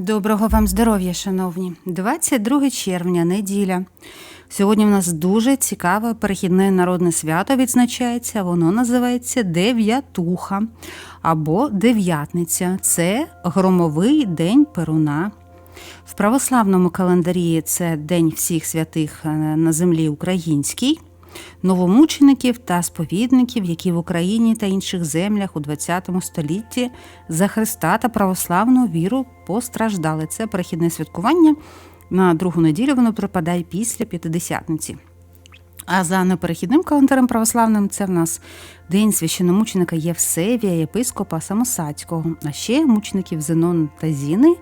Доброго вам здоров'я, шановні. 22 червня, неділя. Сьогодні в нас дуже цікаве перехідне народне свято відзначається. Воно називається Дев'ятуха або Дев'ятниця. Це громовий день Перуна. В православному календарі це День всіх святих е, на землі українській, новомучеників та сповідників, які в Україні та інших землях у ХХ столітті за Христа та православну віру постраждали. Це перехідне святкування. На другу неділю воно припадає після п'ятидесятниці. А за неперехідним календарем православним це в нас день священомученика Євсевія, єпископа Самосадського, а ще мучеників Зенон та Зіни,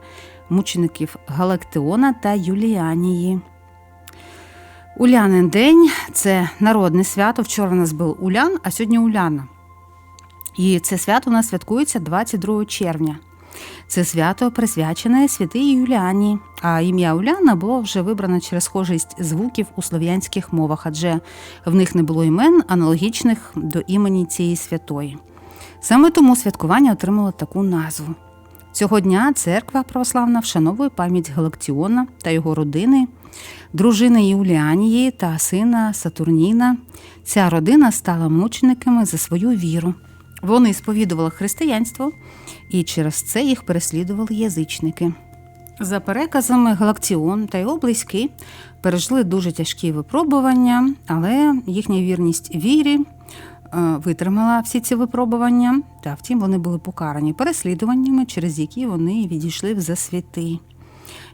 мучеників Галактеона та Юліанії. Улянин день це народне свято. Вчора у нас був Улян, а сьогодні Уляна. І це свято у нас святкується 22 червня. Це свято присвячене святій Юліані, а ім'я Уляна було вже вибрано через схожість звуків у слов'янських мовах, адже в них не було імен, аналогічних до імені цієї святої. Саме тому святкування отримало таку назву. Цього дня церква православна вшановує пам'ять Галактіона та його родини, дружини Юліанії та сина Сатурніна. Ця родина стала мучениками за свою віру. Вони сповідували християнство, і через це їх переслідували язичники. За переказами, Галактіон та його близькі пережили дуже тяжкі випробування, але їхня вірність вірі е, витримала всі ці випробування, та втім вони були покарані переслідуваннями, через які вони відійшли в засвіти.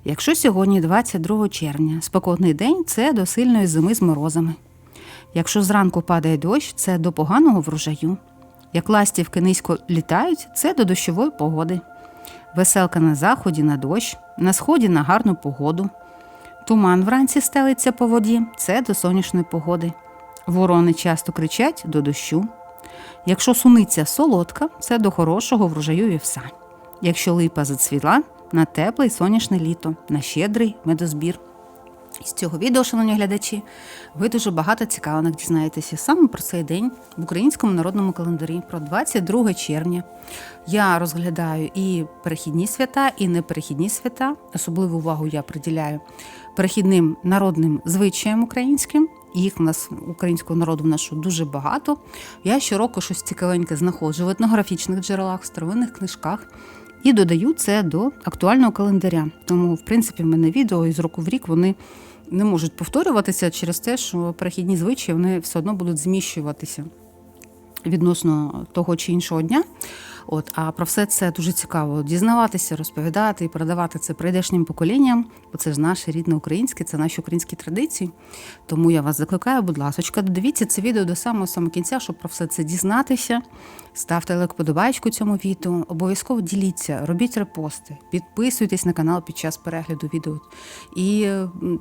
Якщо сьогодні, 22 червня, спекотний день це до сильної зими з морозами. Якщо зранку падає дощ, це до поганого врожаю. Як ластівки низько літають, це до дощової погоди. Веселка на заході на дощ, на сході на гарну погоду. Туман вранці стелиться по воді це до сонячної погоди. Ворони часто кричать до дощу. Якщо суниця солодка, це до хорошого врожаю вівса. Якщо липа зацвіла, на тепле й сонячне літо, на щедрий медозбір. З цього відео, шановні глядачі, ви дуже багато цікавинок дізнаєтеся саме про цей день в українському народному календарі, про 22 червня. Я розглядаю і перехідні свята, і неперехідні свята. Особливу увагу я приділяю перехідним народним звичаям українським. Їх у нас українського народу в нашу дуже багато. Я щороку щось цікавеньке знаходжу в етнографічних джерелах, в старовинних книжках. І додаю це до актуального календаря. Тому, в принципі, в мене відео із року в рік вони не можуть повторюватися через те, що перехідні звичаї вони все одно будуть зміщуватися відносно того чи іншого дня. От, а про все це дуже цікаво дізнаватися, розповідати і передавати це прийдешнім поколінням, бо це ж наше рідне українське, це наші українські традиції. Тому я вас закликаю, будь ласка, додивіться це відео до самого самого кінця, щоб про все це дізнатися. Ставте лайк подобайку цьому відео, обов'язково діліться, робіть репости, підписуйтесь на канал під час перегляду відео і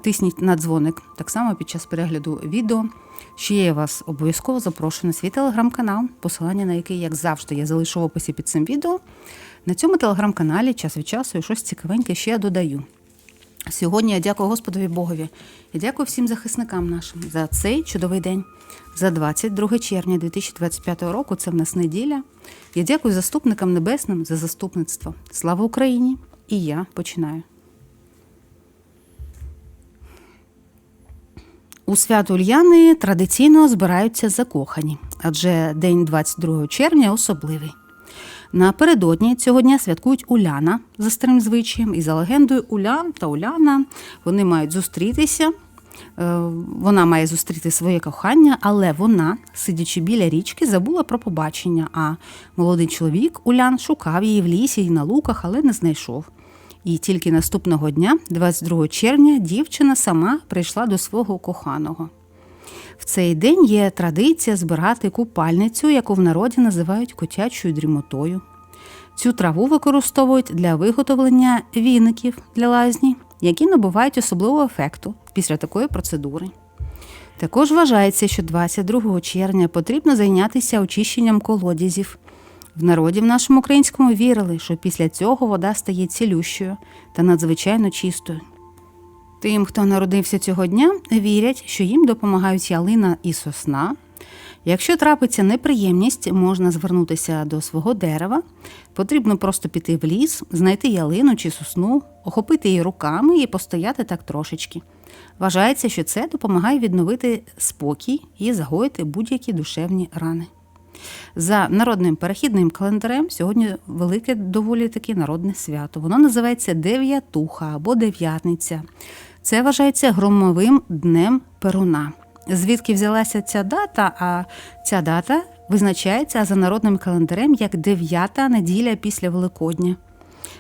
тисніть на дзвоник так само під час перегляду відео. Ще я вас обов'язково запрошую на свій телеграм-канал, посилання на який, як завжди, я залишу в описі під цим відео. На цьому телеграм-каналі час від часу і щось цікавеньке ще додаю. Сьогодні я дякую Господові Богові і дякую всім захисникам нашим за цей чудовий день. За 22 червня 2025 року це в нас неділя. Я дякую заступникам небесним за заступництво. Слава Україні! І я починаю. У свято Ульяни традиційно збираються закохані, адже день 22 червня особливий. Напередодні цього дня святкують Уляна за старим звичаєм, і за легендою Улян та Уляна вони мають зустрітися. Е, Вона має зустріти своє кохання, але вона, сидячи біля річки, забула про побачення. А молодий чоловік Улян шукав її в лісі і на луках, але не знайшов. І тільки наступного дня, 22 червня, дівчина сама прийшла до свого коханого. В цей день є традиція збирати купальницю, яку в народі називають котячою дрімотою. Цю траву використовують для виготовлення віників для лазні, які набувають особливого ефекту після такої процедури. Також вважається, що 22 червня потрібно зайнятися очищенням колодязів. В народі в нашому українському вірили, що після цього вода стає цілющою та надзвичайно чистою. Тим, хто народився цього дня, вірять, що їм допомагають ялина і сосна, Якщо трапиться неприємність, можна звернутися до свого дерева. Потрібно просто піти в ліс, знайти ялину чи сосну, охопити її руками і постояти так трошечки. Вважається, що це допомагає відновити спокій і загоїти будь-які душевні рани. За народним перехідним календарем сьогодні велике доволі таке народне свято. Воно називається Дев'ятуха або Дев'ятниця. Це вважається громовим днем Перуна. Звідки взялася ця дата? А ця дата визначається за народним календарем як дев'ята неділя після Великодня.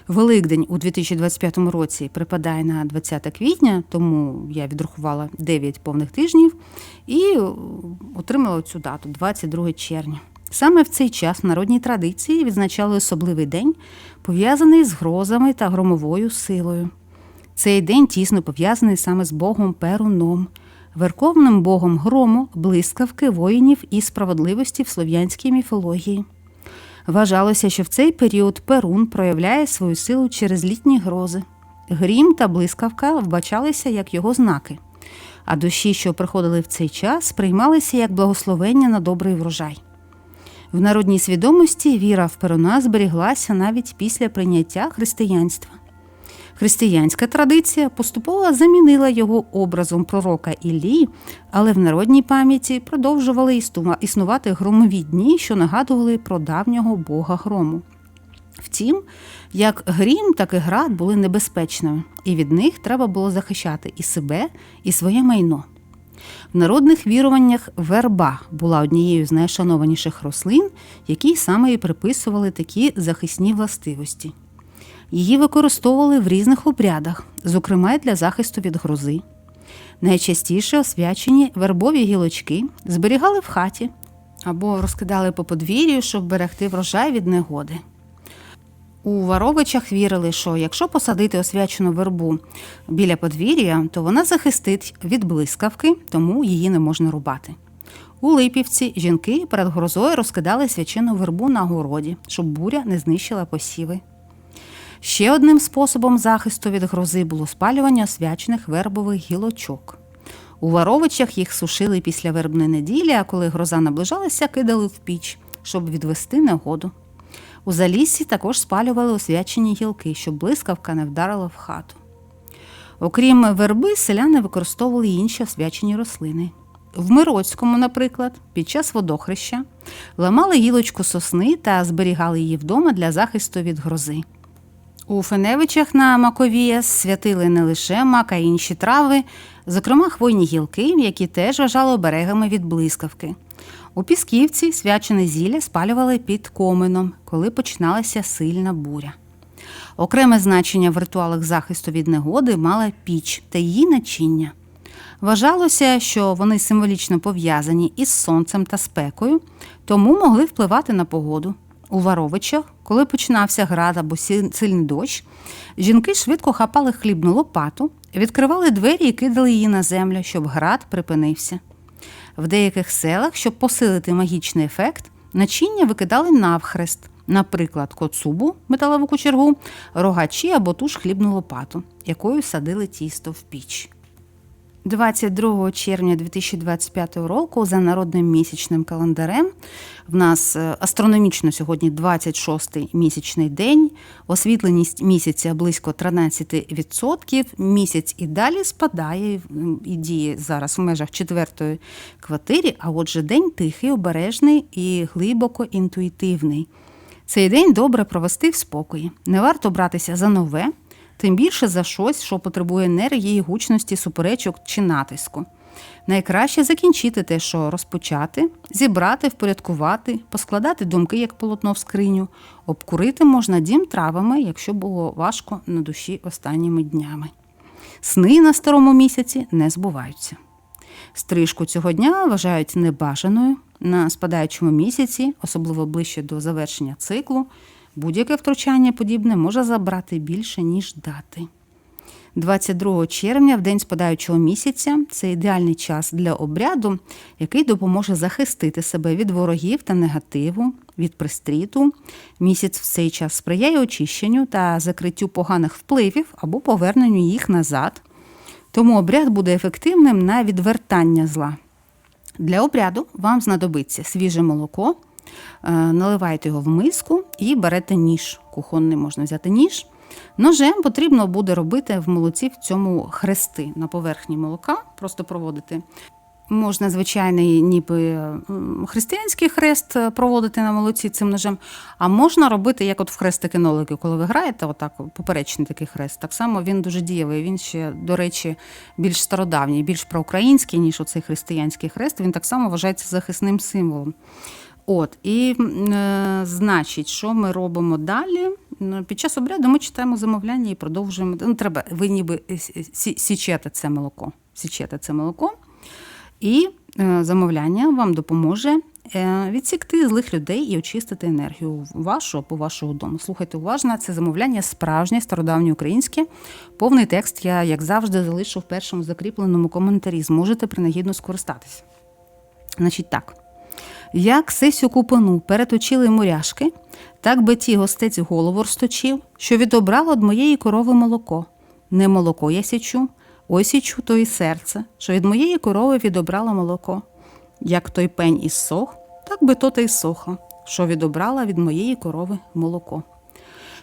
Великдень у 2025 році припадає на 20 квітня, тому я відрахувала 9 повних тижнів і отримала цю дату 22 червня. Саме в цей час в народній традиції відзначали особливий день, пов'язаний з грозами та громовою силою. Цей день тісно пов'язаний саме з Богом Перуном, верховним богом грому, блискавки, воїнів і справедливості в слов'янській міфології. Вважалося, що в цей період Перун проявляє свою силу через літні грози. Грім та блискавка вбачалися як його знаки, а душі, що приходили в цей час, сприймалися як благословення на добрий врожай. В народній свідомості віра в Перуна зберіглася навіть після прийняття християнства. Християнська традиція поступово замінила його образом пророка Іллі, але в народній пам'яті продовжували існувати громові дні, що нагадували про давнього бога грому. Втім, як грім, так і град були небезпечними, і від них треба було захищати і себе, і своє майно. В народних віруваннях верба була однією з найшанованіших рослин, якій саме і приписували такі захисні властивості. Її використовували в різних обрядах, зокрема й для захисту від грози. Найчастіше освячені вербові гілочки зберігали в хаті або розкидали по подвір'ю, щоб берегти врожай від негоди. У Варовичах вірили, що якщо посадити освячену вербу біля подвір'я, то вона захистить від блискавки, тому її не можна рубати. У Липівці жінки перед грозою розкидали свячену вербу на городі, щоб буря не знищила посіви. Ще одним способом захисту від грози було спалювання освячених вербових гілочок. У Варовичах їх сушили після вербної неділі, а коли гроза наближалася, кидали в піч, щоб відвести негоду. У заліссі також спалювали освячені гілки, щоб блискавка не вдарила в хату. Окрім верби, селяни використовували інші освячені рослини. В Мироцькому, наприклад, під час водохреща ламали гілочку сосни та зберігали її вдома для захисту від грози. У Феневичах на Маковія святили не лише мак, а й інші трави, зокрема хвойні гілки, які теж вважали оберегами від блискавки. У Пісківці свячене зілля спалювали під коменом, коли починалася сильна буря. Окреме значення в ритуалах захисту від негоди мала піч та її начиння. Вважалося, що вони символічно пов'язані із сонцем та спекою, тому могли впливати на погоду. У Варовичах, коли починався град або сильний дощ, жінки швидко хапали хлібну лопату, відкривали двері і кидали її на землю, щоб град припинився. В деяких селах, щоб посилити магічний ефект, начиння викидали навхрест, наприклад, коцубу, металеву кучергу, рогачі або ту ж хлібну лопату, якою садили тісто в піч. 22 червня 2025 року за народним місячним календарем в нас е, астрономічно сьогодні 26-й місячний день, освітленість місяця близько 13%, місяць і далі спадає і діє зараз в межах четвертої квартири, а отже, день тихий, обережний і глибоко інтуїтивний. Цей день добре провести в спокої. Не варто братися за нове тим більше за щось, що потребує енергії, гучності, суперечок чи натиску. Найкраще закінчити те, що розпочати, зібрати, впорядкувати, поскладати думки як полотно в скриню, обкурити можна дім травами, якщо було важко на душі останніми днями. Сни на старому місяці не збуваються. Стрижку цього дня вважають небажаною на спадаючому місяці, особливо ближче до завершення циклу. Будь-яке втручання подібне може забрати більше, ніж дати. 22 червня, в день спадаючого місяця, це ідеальний час для обряду, який допоможе захистити себе від ворогів та негативу, від пристріту. Місяць в цей час сприяє очищенню та закриттю поганих впливів або поверненню їх назад. Тому обряд буде ефективним на відвертання зла. Для обряду вам знадобиться свіже молоко, е, наливайте його в миску і берете ніж. Кухонний можна взяти ніж. Ножем потрібно буде робити в молоці в цьому хрести на поверхні молока, просто проводити. Можна звичайний, ніби християнський хрест е, проводити на молоці цим ножем, а можна робити, як от в хрестики нолики, коли ви граєте, отак поперечний такий хрест. Так само він дуже дієвий. Він ще, до речі, більш стародавній, більш проукраїнський, ніж оцей християнський хрест. Він так само вважається захисним символом. От, і е, значить, що ми робимо далі? Ну, Під час обряду ми читаємо замовляння і продовжуємо. Ну, треба, ви ніби сі- січете це молоко. Січете це молоко. І е, замовляння вам допоможе е, відсікти злих людей і очистити енергію вашу або вашого дому. Слухайте уважно, це замовляння справжнє, стародавнє українське. Повний текст я, як завжди, залишу в першому закріпленому коментарі. Зможете принагідно скористатися. Значить так. Як сесю купину переточили моряшки, так би ті гостець голову розточив, що відобрало од моєї корови молоко. Не молоко я січу, ой січу то і серце, що від моєї корови відобрало молоко. Як той пень із сох, так би то та й сохла, що відобрала від моєї корови молоко.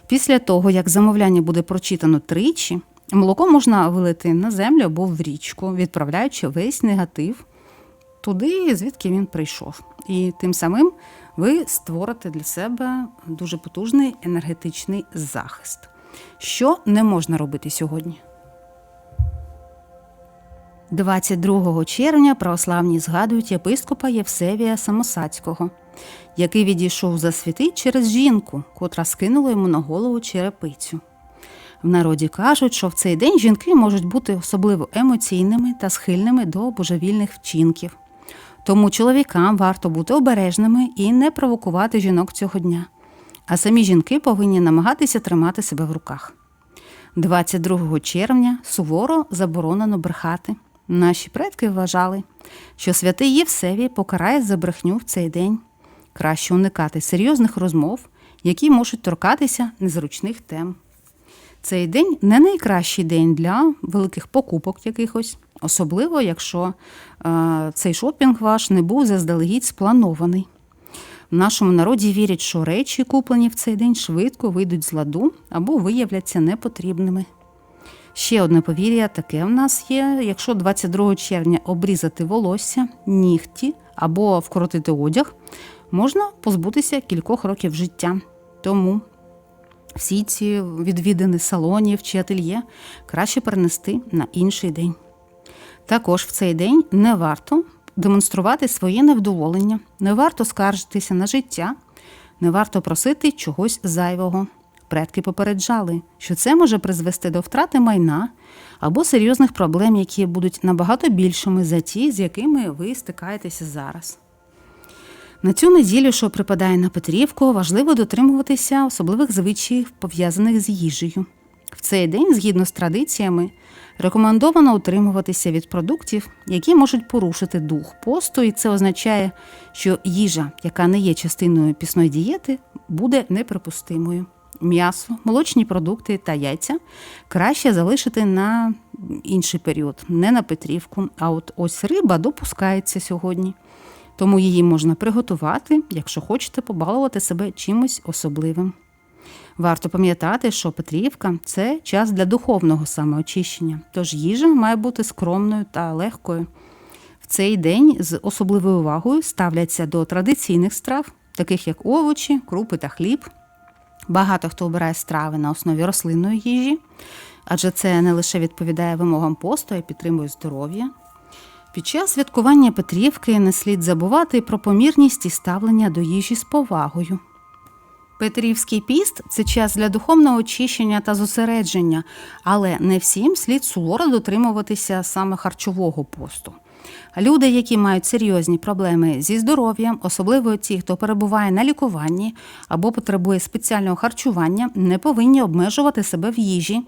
Після того, як замовляння буде прочитано тричі, молоко можна вилити на землю або в річку, відправляючи весь негатив туди, звідки він прийшов. І тим самим ви створите для себе дуже потужний енергетичний захист. Що не можна робити сьогодні? 22 червня православні згадують єпископа Євсевія Самосадського, який відійшов за світи через жінку, котра скинула йому на голову черепицю. В народі кажуть, що в цей день жінки можуть бути особливо емоційними та схильними до божевільних вчинків. Тому чоловікам варто бути обережними і не провокувати жінок цього дня. А самі жінки повинні намагатися тримати себе в руках. 22 червня суворо заборонено брехати. Наші предки вважали, що святий Євсевій покарає за брехню в цей день. Краще уникати серйозних розмов, які можуть торкатися незручних тем. Цей день не найкращий день для великих покупок якихось, особливо якщо е, цей шопінг ваш не був заздалегідь спланований. В нашому народі вірять, що речі, куплені в цей день, швидко вийдуть з ладу або виявляться непотрібними. Ще одне повір'я таке в нас є: якщо 22 червня обрізати волосся, нігті або вкоротити одяг, можна позбутися кількох років життя. Тому всі ці відвідини салонів чи ательє краще перенести на інший день. Також в цей день не варто демонструвати своє невдоволення, не варто скаржитися на життя, не варто просити чогось зайвого. Предки попереджали, що це може призвести до втрати майна або серйозних проблем, які будуть набагато більшими за ті, з якими ви стикаєтеся зараз. На цю неділю, що припадає на Петрівку, важливо дотримуватися особливих звичаїв, пов'язаних з їжею. В цей день, згідно з традиціями, рекомендовано утримуватися від продуктів, які можуть порушити дух посту, і це означає, що їжа, яка не є частиною пісної дієти, буде неприпустимою. М'ясо, молочні продукти та яйця краще залишити на інший період, не на Петрівку. А от ось риба допускається сьогодні. Тому її можна приготувати, якщо хочете побалувати себе чимось особливим. Варто пам'ятати, що Петрівка це час для духовного самоочищення, тож їжа має бути скромною та легкою. В цей день з особливою увагою ставляться до традиційних страв, таких як овочі, крупи та хліб. Багато хто обирає страви на основі рослинної їжі, адже це не лише відповідає вимогам посту, й підтримує здоров'я. Під час святкування Петрівки не слід забувати про помірність і ставлення до їжі з повагою. Петрівський піст це час для духовного очищення та зосередження, але не всім слід суворо дотримуватися саме харчового посту. Люди, які мають серйозні проблеми зі здоров'ям, особливо ті, хто перебуває на лікуванні або потребує спеціального харчування, не повинні обмежувати себе в їжі.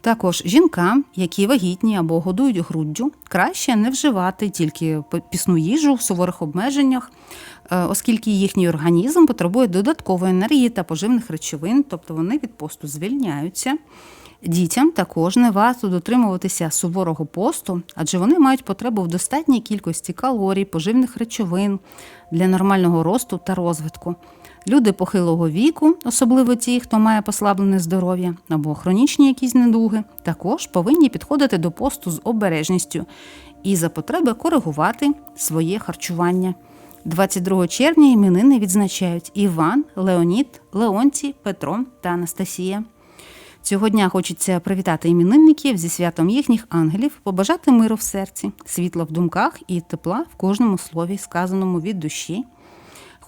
Також жінкам, які вагітні або годують груддю, краще не вживати тільки пісну їжу в суворих обмеженнях, е, оскільки їхній організм потребує додаткової енергії та поживних речовин, тобто вони від посту звільняються. Дітям також не варто дотримуватися суворого посту, адже вони мають потребу в достатній кількості калорій, поживних речовин для нормального росту та розвитку. Люди похилого віку, особливо ті, хто має послаблене здоров'я або хронічні якісь недуги, також повинні підходити до посту з обережністю і за потреби коригувати своє харчування. 22 червня іменини відзначають Іван, Леонід, Леонтій, Петро та Анастасія. Цього дня хочеться привітати іменинників зі святом їхніх ангелів, побажати миру в серці, світла в думках і тепла в кожному слові, сказаному від душі.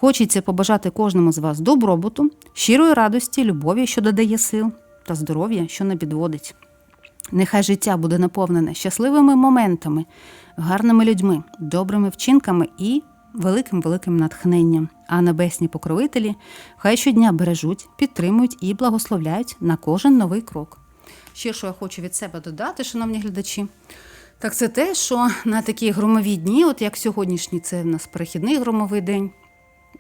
Хочеться побажати кожному з вас добробуту, щирої радості, любові, що додає сил, та здоров'я, що не підводить. Нехай життя буде наповнене щасливими моментами, гарними людьми, добрими вчинками і великим великим натхненням. А небесні покровителі хай щодня бережуть, підтримують і благословляють на кожен новий крок. Ще що я хочу від себе додати, шановні глядачі. Так це те, що на такі громові дні, от як сьогоднішній, це в нас перехідний громовий день.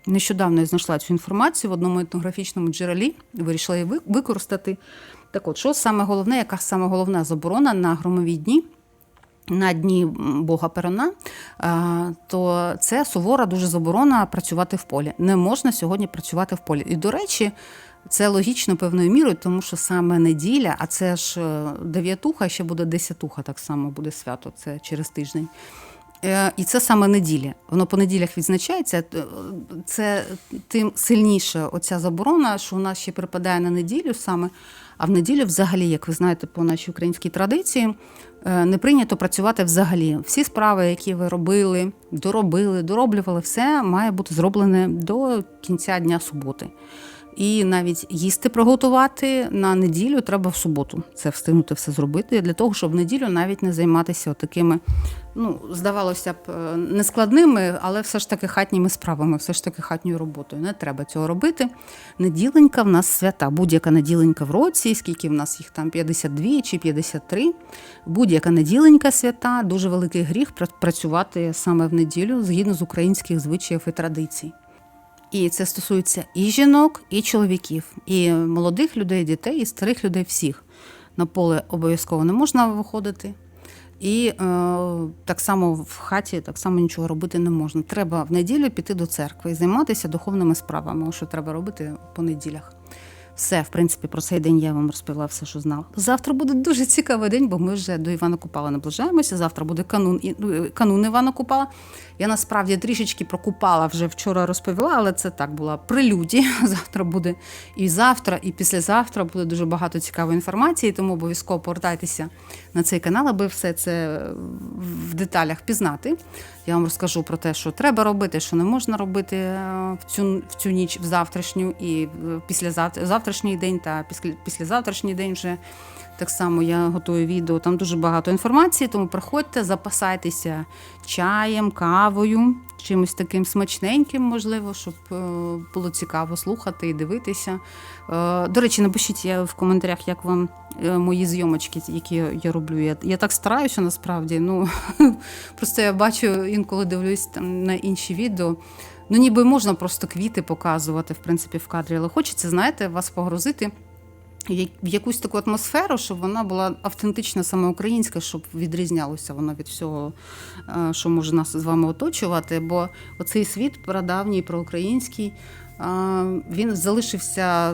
Нещодавно я знайшла цю інформацію в одному етнографічному джерелі, вирішила її використати. Так от, що саме головне, яка саме головна заборона на громові дні, на дні Бога Перуна, а, то це сувора дуже заборона працювати в полі. Не можна сьогодні працювати в полі. І, до речі, це логічно певною мірою, тому що саме неділя, а це ж е, дев'ятуха, ще буде десятуха, так само буде свято, це через тиждень. Е, І це саме неділя. Воно по неділях відзначається. Це тим сильніше оця заборона, що у нас ще припадає на неділю саме. А в неділю, взагалі, як ви знаєте, по нашій українській традиції, е, не прийнято працювати взагалі. Всі справи, які ви робили, доробили, дороблювали, все має бути зроблене до кінця дня суботи. І навіть їсти приготувати на неділю треба в суботу. Це встигнути все зробити для того, щоб в неділю навіть не займатися такими, ну здавалося б, е, нескладними, але все ж таки хатніми справами, все ж таки хатньою роботою. Не треба цього робити. Неділенька в нас свята. Будь-яка неділенька в році, скільки в нас їх там 52 чи 53. Будь-яка неділенька свята, дуже великий гріх працювати саме в неділю згідно з українських звичаїв і традицій. І це стосується і жінок, і чоловіків, і молодих людей, дітей, і старих людей всіх. На поле обов'язково не можна виходити. І е, так само в хаті так само нічого робити не можна. Треба в неділю піти до церкви і займатися духовними справами, що треба робити по неділях. Все, в принципі, про цей день я вам розповіла все, що знала. Завтра буде дуже цікавий день, бо ми вже до Івана Купала наближаємося. Завтра буде канун, ну, канун Івана Купала. Я насправді трішечки про Купала вже вчора розповіла, але це так була прелюдія. Завтра буде і завтра, і післязавтра буде дуже багато цікавої інформації, тому обов'язково повертайтеся на цей канал, аби все це в деталях пізнати. Я вам розкажу про те, що треба робити, що не можна робити е, в цю, в цю ніч, в завтрашню і в післязавтра, завтрашній день та після, післязавтрашній день вже так само я готую відео. Там дуже багато інформації, тому приходьте, запасайтеся чаєм, кавою, чимось таким смачненьким, можливо, щоб е, було цікаво слухати і дивитися. Е, До речі, напишіть я в коментарях, як вам е, мої зйомочки, які я роблю. Я, я так стараюся насправді. Ну просто я бачу інколи дивлюсь там на інші відео. Ну, ніби можна просто квіти показувати, в принципі, в кадрі, але хочеться, знаєте, вас погрузити в якусь таку атмосферу, щоб вона була автентична, саме українська, щоб відрізнялося вона від всього, е, що може нас з вами оточувати. Бо оцей світ прадавній, проукраїнський, е, він залишився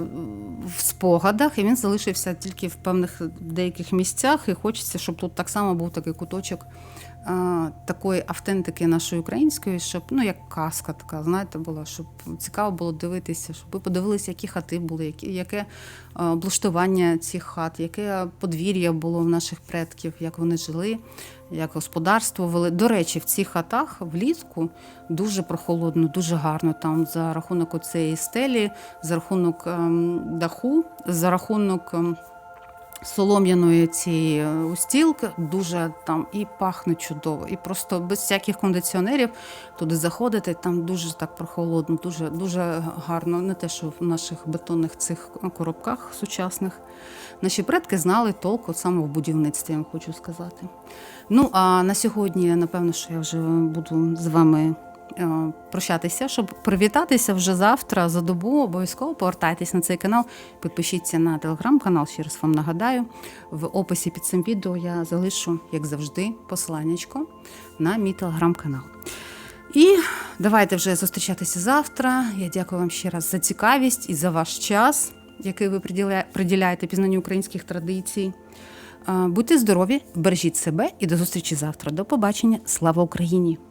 в спогадах, і він залишився тільки в певних деяких місцях. І хочеться, щоб тут так само був такий куточок. Е, Такої автентики нашої української, щоб ну як казка така, знаєте, була, щоб цікаво було дивитися, щоб ви подивилися, які хати були, які, яке е, облаштування цих хат, яке подвір'я було в наших предків, як вони жили, як господарство вели. До речі, в цих хатах влітку дуже прохолодно, дуже гарно. Там за рахунок оцеї стелі, за рахунок ем, даху, за рахунок. Солом'яної цієї е, устілки дуже там і пахне чудово, і просто без всяких кондиціонерів туди заходити, там дуже так прохолодно, дуже дуже гарно. Не те, що в наших бетонних цих коробках сучасних. Наші предки знали толк от саме в будівництві, я вам хочу сказати. Ну а на сьогодні, напевно, що я вже буду з вами прощатися, щоб привітатися вже завтра за добу. Обов'язково повертайтесь на цей канал, підпишіться на телеграм-канал. Ще раз вам нагадаю. В описі під цим відео я залишу, як завжди, посиланнячко на мій телеграм-канал. І давайте вже зустрічатися завтра. Я дякую вам ще раз за цікавість і за ваш час, який ви приділяєте пізнанню українських традицій. Е, Будьте здорові, бережіть себе і до зустрічі завтра. До побачення. Слава Україні!